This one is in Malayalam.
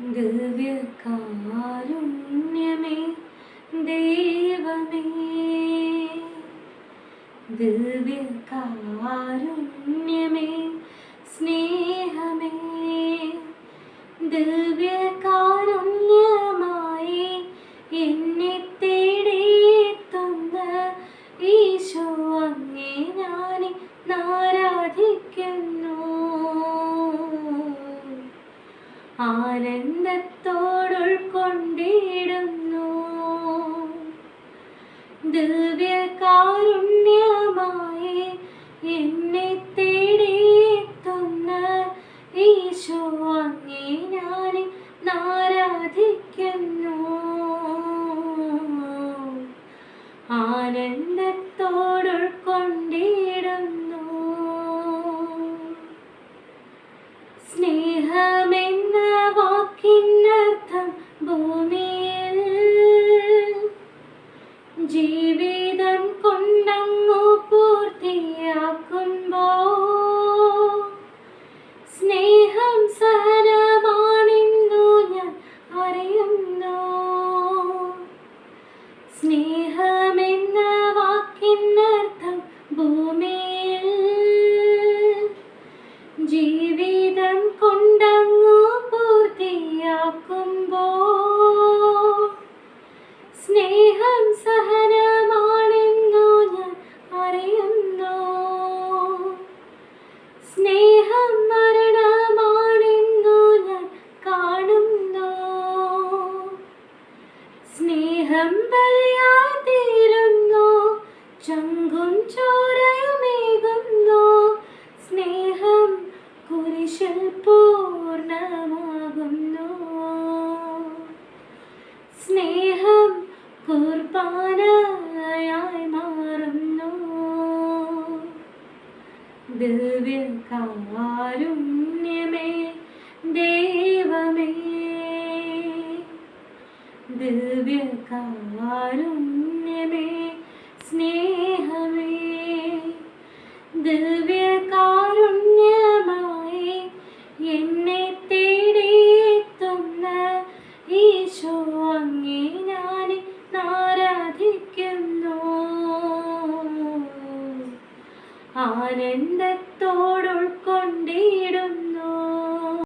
ദിവ്യകാരുണ്യമേ ദൈവമേ. ദിവ്യകാരുണ്യമേ സ്നേഹമേ. ദിവ്യകാരുണ്യമായി എന്നെ തേടിയെത്തുന്ന ഈശോ അങ്ങേ ഞാൻ ആരാധിക്കുന്നു ആനന്ദത്തോടുൾക്കൊണ്ടിടുന്നു. ദിവ്യകാരുണ്യമായി എന്നെ തേടിയെത്തുന്ന ഈശോ അങ്ങേ ഞാൻ ആരാധിക്കുന്നു. ആനന്ദത്തോടുൾക്കൊണ്ടിടുന്നു ഭൂമിയിൽ ജീവിതം കൊണ്ടങ്ങു പൂർത്തിയാക്കുമ്പോ സ്നേഹം സഹനമാണെന്നു ഞാൻ അറിയുന്നു. സ്നേഹമെന്ന വാക്കിനർത്ഥം ഭൂമിയിൽ ജീവിതം സ്നേഹം തീരുന്നു ചങ്കും ചോരയുമേകുന്നു സ്നേഹം കുരിശിൽ പൂർണമാകുന്നു. സ്നേഹം കുർബാനയായി മാറുന്നു. ദിവ്യകാരുണ്യമേ ദൈവമേ ദിവ്യകാരുണ്യമേ സ്നേഹമേ. ദിവ്യകാരുണ്യമായി എന്നെ തേടിയെത്തുന്ന ഈശോ അങ്ങേ ഞാൻ ആരാധിക്കുന്നു. ആനന്ദത്തോടുൾക്കൊണ്ടേ